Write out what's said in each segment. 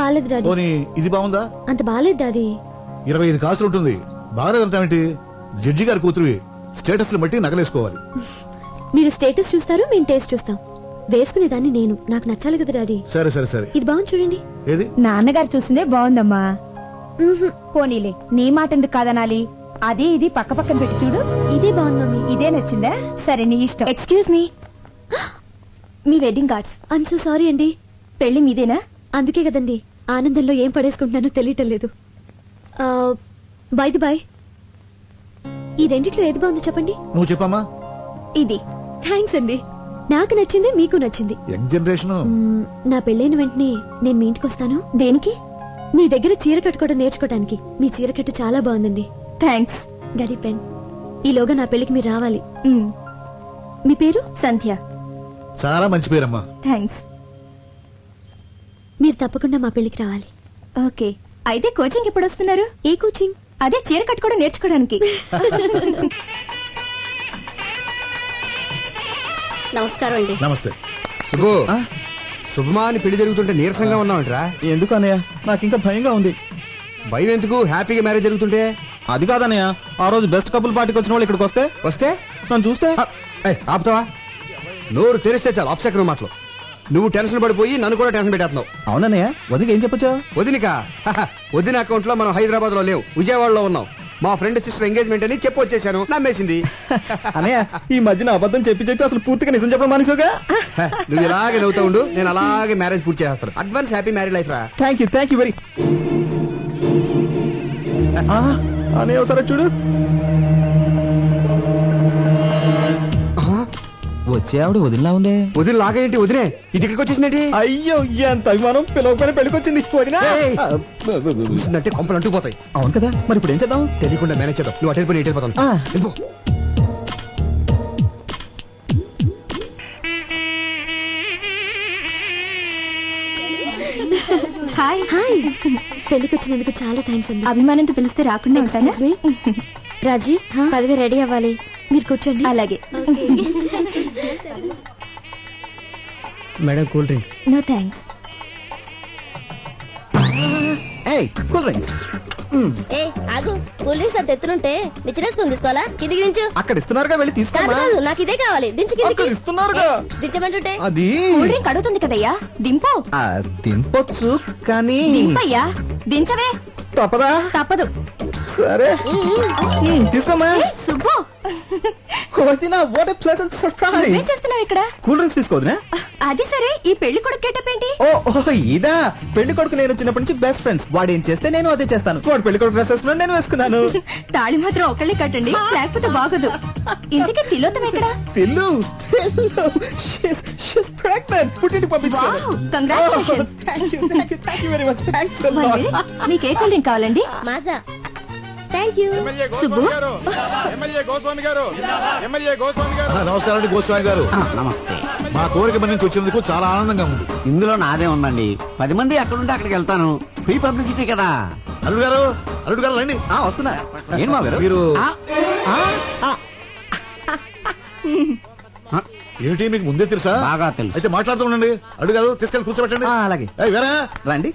బాలేదు డాడీ. పోనీ ఇది బాగుందా? అంత బాలేదు డాడీ. ఇరవై ఐదు కాసులు ఉంటుంది. బాగాలేదంటావేంటి జడ్జి గారి కూతురువి. స్టేటస్ బట్టి నగలేసుకోవాలి. మీరు స్టేటస్ చూస్తారు మేము టేస్ట్ చూస్తాం. వేసుకునేదాన్ని నేను. నాకు నచ్చాలి కదా డాడీ. సరే సరే సరే. ఇది బాగుంది చూడండి. ఏది? నాన్నగారు చూసిందే బాగుందమ్మా. పోనీలే నీ మాట ఎందుకు కాదనాలి? అది ఇది పక్క పక్కన పెట్టి చూడు. ఇదే బాగుంది మమ్మీ. ఇదే నచ్చిందా? సరే నీ ఇష్టం. Excuse me me wedding cards I'm so sorry అండి. పెళ్ళి మీదేనా? అందుకే కదండి ఆనందంలో ఏం పడేసుకుంటున్నానో తెలియటం లేదు. బాయ్ బాయ్ ఈ రెండిట్లో ఏది బాగుందో చెప్పండి. నువ్వు చెప్పమ్మా. ఇది. థ్యాంక్స్ అండి. నాకు నచ్చింది మీకు నచ్చింది. Young generation. నా పెళ్ళైన వెంటనే నేను మీ ఇంటికి వస్తాను. దేనికి? మీ దగ్గర చీర కట్టుకోవడం నేర్చుకోవడానికి మీ చీర కట్టు చాలా బాగుందండి. థ్యాంక్స్. Daddy pen. ఈలోగా నా పెళ్ళికి మీరు రావాలి. మ్, పేరు? సంధ్య. చాలా మంచి పేరమ్మా. థ్యాంక్స్. తప్పకుండా మా పెళ్ళికి రావాలి. ఓకే. అయితే కోచింగ్ ఎప్పుడు వస్తున్నారు? ఏ కోచింగ్? అదే చీర కట్టుకోవడం నేర్చుకోవడానికి. నమస్కారం అండి. నమస్తే. శుభు శుభమా అని పెళ్ళి జరుగుతుంటే నీరసంగా ఉన్నావుంట్రా? ఎందుకు అన్నయ్య? నాకు ఇంకా భయంగా ఉంది. భయం ఎందుకు? హ్యాపీగా మ్యారేజ్ జరుగుతుంటే? అది కాదన్నయ్య. ఆ రోజు బెస్ట్ కపుల్ పార్టీకి వచ్చిన వాళ్ళు ఇక్కడికి వస్తే వస్తే? నన్ను చూస్తే? ఏయ్, ఆపుతావా? నోరు తెరిస్తే చాలు అప్సెక్ మాటలు. నువ్వు టెన్షన్ పడిపోయి నన్ను కూడా టెన్షన్ పెట్టేస్తున్నావు. అవునన్నయ్య వదిలికి ఏం చెప్పొచ్చా? వదినిక? హహ, వదిన అకౌంట్లో మనం హైదరాబాద్లో లేవు విజయవాడలో ఉన్నాం. మా ఫ్రెండ్ సిస్టర్ ఎంగేజ్మెంట్ అని చెప్పి వచ్చేసాను నమ్మేసింది. అన్నయ్య ఈ మధ్యన అబద్ధం చెప్పి చెప్పి అసలు పూర్తిగా నిజం చెప్పడం మానేసావుగా? హ, నువ్వు ఇలాగే నవ్వుతా ఉండు నేను అలాగే మ్యారేజ్ పూర్తి చేస్తాను అడ్వాన్స్ హ్యాపీ మ్యారేజ్ లైఫ్ రా. Thank you thank you very అన్నయ్య ఒకసారి చూడు. వచ్చే ఆవిడ వదిలిలా ఉందే? వదిన లాగేంటి వదిలే ఇది ఇక్కడికి వచ్చేసిందేంటి? అయ్యో ఎంత అభిమానం. పిలవకపోయిన పెళ్ళికొచ్చింది. వదినా. చూసిందంటే కొంపలు అంటుకుపోతాయి. అవును కదా. మరి ఇప్పుడు ఏం చేద్దాం? తెలియకుండా మేనేజ్ చేద్దాం. నువ్వు అటెండ్ పోయి ఇటు వెళ్ళిపోతాను. ఆ. వెళ్ళిపో. హాయ్. హాయ్. పెళ్ళికి వచ్చినందుకు చాలా థ్యాంక్స్ అండి అభిమానంతో పిలిస్తే రాకుండా ఉంటానా? రాజీ పదవి రెడీ అవ్వాలి. మీరు కూర్చోండి. అలాగే. Madam cool drink. No thanks ఏయ్ కూల్ డ్రింక్స్. ఏ ఆగు. కూల్ డ్రింక్స్ అంత ఎత్తునుంటే నిచ్చినేసుకుని తీసుకోవాలా? కిందికి దించు. అక్కడ ఇస్తున్నారుగా వెళ్ళి తీసుకోమా? కాదు నాకు ఇదే కావాలి. దించు కిందికి. అక్కడ ఇస్తున్నారుగా. దించమంటుంటే? అది. కూల్ డ్రింక్ అడుగుతుంది కదయ్యా. దింపు. ఆ, దింపొచ్చు కానీ దింపయ్యా. దించవే. తప్పదా? తప్పదు. సరే తీసుకోమ్మా. ఏ, సుబ్బు. వదినా వాట్ ఎ ప్లెజెంట్ ఏం సర్ప్రైజ్ చేస్తున్నావు ఇక్కడ? కూల్ డ్రింక్స్ తీసుకోవద్దునా? అది సరే ఈ పెళ్ళి కొడుకు గెటప్ ఏంటి? ఓ ఓ ఇదా. పెళ్ళి కొడుకు నేను చిన్నప్పటి నుంచి బెస్ట్ ఫ్రెండ్స్ వాడు ఏం చేస్తే నేను అదే చేస్తాను. వాడు పెళ్ళి కొడుకు డ్రెస్ వేసుకున్నాడు నేను వేసుకున్నాను. తాళి మాత్రం ఒకళ్ళే కట్టండి లేకపోతే బాగదు. ఇంతకీ తిలోతం ఎక్కడ? తిల్లు షీస్ ప్రెగ్నెంట్ పంపించాను. కంగ్రాచులేషన్స్ వెరీ మచ్ థాంక్స్ మీకు ఏ కూల్ డ్రింక్ కావాలండి? Maaza. Thank you Subbu MLA Goswami garu. MLA Goswami గారు. ఆ, నమస్కారం అండి గోస్వామి గారు. నమస్తే. మా కోరిక మన్నించి వచ్చినందుకు చాలా ఆనందంగా ఉంది. ఇందులో నాదే ఉందండి. పది మంది ఎక్కడుంటే అక్కడికి వెళ్తాను. ఫ్రీ పబ్లిసిటీ కదా. అల్లుడు గారు అల్లుడు గారు రండి. ఆ వస్తున్నా. ఏం మా గారు? మీరు ఆ, ఏమిటి మీకు ముందే తెలుసా? బాగా తెలుసు. అయితే మాట్లాడుతూ ఉండండి. అల్లుడు గారు తీసుకెళ్ళి కూర్చోబెట్టండి. ఆ, అలాగే. ఏయ్, వేరా? రండి.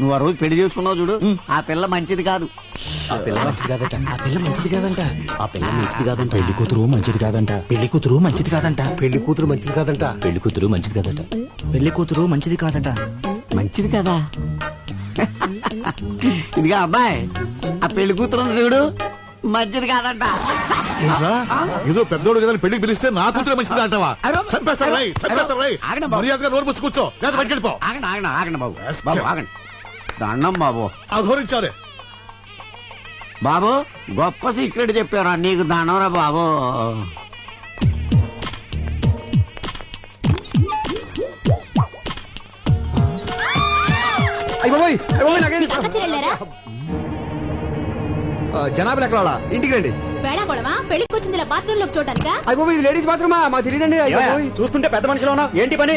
నువ్వు ఆ రోజు పెళ్ళి చేసుకున్నావు చూడు. ఆ పిల్ల మంచిది కాదు. ఆ పిల్ల మంచిది కాదట. ఆ పిల్ల మంచిది కాదంట. ఆ పిల్ల మంచిది కాదంట. పెళ్ళి కూతురు మంచిది కాదంట. పెళ్ళి కూతురు మంచిది కాదంట. పెళ్ళి కూతురు మంచిది కాదంట. పెళ్ళి కూతురు మంచిది కాదట. పెళ్ళి కూతురు మంచిది కాదట. మంచిది కదా. ఇదిగా అబ్బాయి ఆ పెళ్ళి కూతురు చూడు. మంచిది కాదంట. ఏంట్రా? ఏదో పెద్దోడు కదా పెళ్ళికి పిలిస్తే నా కూతురే మంచిది అంటావా? బాబు. మర్యాదగా నోరు మూసి కూర్చో. లేదా బయటకెళ్ళిపో ఆగండి ఆగండి ఆగండి బాబు. బాబు. ఆగండి. దండం బాబు. అధోరించారే బాబు గొప్ప సీక్రెట్ చెప్పారా నీకు దండంరా బాబు. ఆ, జనాభా లెక్కల వాళ్ళ. ఇంటికి రండి. వేళాకోళమా? పెళ్ళికి వచ్చింది ఇలా బాత్రూమ్లోకి చూడటానికా ఇది లేడీస్ బాత్రూమా? మాకు తెలియదండి. చూస్తుంటే పెద్ద మనిషిలో ఏంటి పని?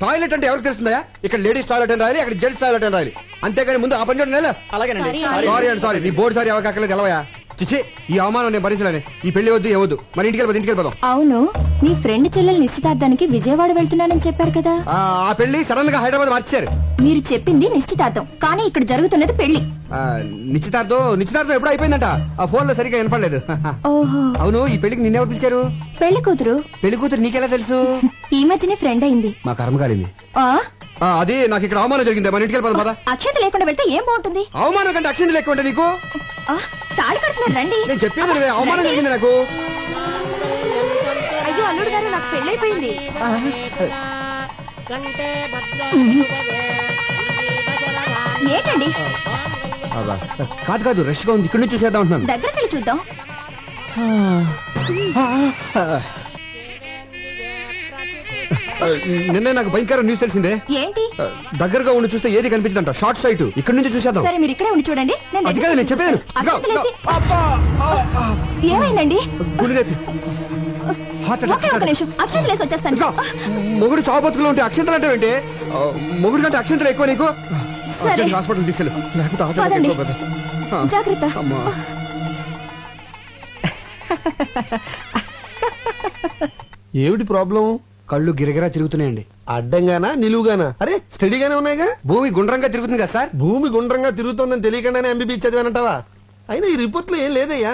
టాయిలెట్ అంటే ఎవరికి తెలుస్తుందా ఇక్కడ లేడీస్ టాయిలెట్ అని రాయాలి అక్కడ జెంట్స్ టాయిలెట్ అని రాయాలి. అంతేగాని ముందు ఆ పని చూడండి అలాగేనండి. సారీ అండి సారీ నీ బోర్డు సారీ ఎవరికి అక్కర్లేదు ఎలవయా చిచి ఈ అవమానం నేను భరించలేను ఈ పెళ్ళి వద్దు ఏవద్దు మరి ఇంటికి వెళ్ళిపోదు ఇంటికి వెళ్ళిపోదాం. అవును మీ ఫ్రెండ్ చెల్లెలు నిశ్చితార్థానికి విజయవాడ వెళ్తున్నానని చెప్పారు కదా. ఆ, ఆ పెళ్ళి సడన్గా హైదరాబాద్ మార్చారు మీరు చెప్పింది నిశ్చితార్థం. కానీ ఇక్కడ జరుగుతున్నది పెళ్ళి. నిశ్చితార్థం నిశ్చితార్థం ఎప్పుడు అయిపోయిందంట. ఆ ఫోన్లో సరిగ్గా వినపడలేదు. ఓహో. అవును ఈ పెళ్ళికి నిన్నెవరు పిలిచారు? పెళ్ళి కూతురు. పెళ్ళి కూతురు నీకెలా తెలుసు? ఈ మధ్యనే ఫ్రెండ్ అయింది. మా కర్మ కాలింది. ఆ? ఆ, అది నాకు ఇక్కడ అవమానం జరిగింది. మన ఇంటికి వెళ్ళిపోదాం పద. అక్షత లేకుండా వెళ్తే ఏం బాగుంటుంది? అవమానం కంటే అక్షింది లెక్క ఉంటే నీకు? ఆ, తాళి కడుతున్నారు రండి. నేను చెప్పేది అవమానం. జరిగింది నాకు. అయ్యో అల్లుడు గారు నాకు పెళ్ళైపోయింది. ఏంటండి? అబ్బా, కాదు కాదు రష్గా ఉంది. ఇక్కడ నుంచి చూసేద్దాం అంటున్నాను. దగ్గరికి వెళ్ళి చూద్దాం నిన్నే నాకు భయంకర న్యూస్ తెలిసిందే. ఏంటి? దగ్గరగా ఉండి చూస్తే ఏది కనిపించదంట? షార్ట్ సైట్ ఇక్కడ నుంచి చూసేద్దాం. సరే మీరు ఇక్కడే ఉండి చూడండి. నేను అది కాదు నేను చెప్పేది ఏమైందండి? గుండె నొప్పి. హార్ట్ అటాక్, ఒకే ఒక హార్ట్ అటాక్. నిమిషం. అక్షతలు వేసి వచ్చేస్తాను. మొగుడు చావు బతుకులో ఉంటే అక్షంతలు అంటే ఏంటి? మొగుడు కంటే అక్షంతలు ఎక్కువ నీకు? హాస్పిటల్ తీసుకెళ్ళు. లేకపోతే జాగ్రత్త. అమ్మా. ఏమిటి ప్రాబ్లం? కళ్ళు గిరగిరా తిరుగుతున్నాయండి. అడ్డంగానా? నిలువుగానా? అరే స్టడీగానే ఉన్నాయిగా? భూమి గుండ్రంగా తిరుగుతుంది కదా సార్. భూమి గుండ్రంగా తిరుగుతోందని తెలియకుండానే ఎంబీబీ చదివానంటావా అయినా ఈ రిపోర్ట్లో ఏం లేదయ్యా?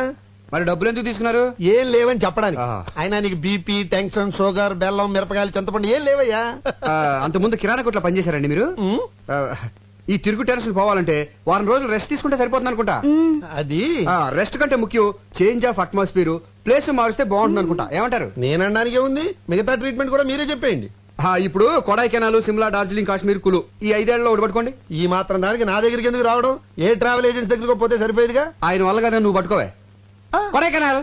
మరి డబ్బులు ఎందుకు తీసుకున్నారు? ఏం లేవని చెప్పడానికి. ఆహా. అయినా నీకు బీపీ టెన్షన్ షుగర్ బెల్లం మిరపకాయలు చింతపండు ఏం లేవయ్యా? ఆ, అంత ముందు కిరాణా కొట్లో పనిచేశారండి మీరు? ఉమ్, ఆ, ఈ తిరుగు టెన్షన్ పోవాలంటే వారం రోజులు రెస్ట్ తీసుకుంటే సరిపోతుంది అనుకుంటా అది రెస్ట్ కంటే ముఖ్యం చేంజ్ ఆఫ్ అట్మాస్ఫియర్ ప్లేస్ మారిస్తే బాగుంటుంది అనుకుంటా. ఏమంటారు? నేనడానికి ఉంది మిగతా ట్రీట్మెంట్ కూడా మీరే చెప్పేయండి. ఆ, ఇప్పుడు కొడైకెనాల్ సిమ్లా డార్జిలింగ్ కాశ్మీర్ కులు ఈ ఐదేళ్ళలో ఒకటి పట్టుకోండి ఈ మాత్రం దానికి నా దగ్గరికి ఎందుకు రావడం? ఏ ట్రావెల్ ఏజెన్సీ దగ్గరకు పోతే సరిపోయేదిగా? ఆయన వల్ల కదా నువ్వు పట్టుకోవే. కొడైకెనాల్.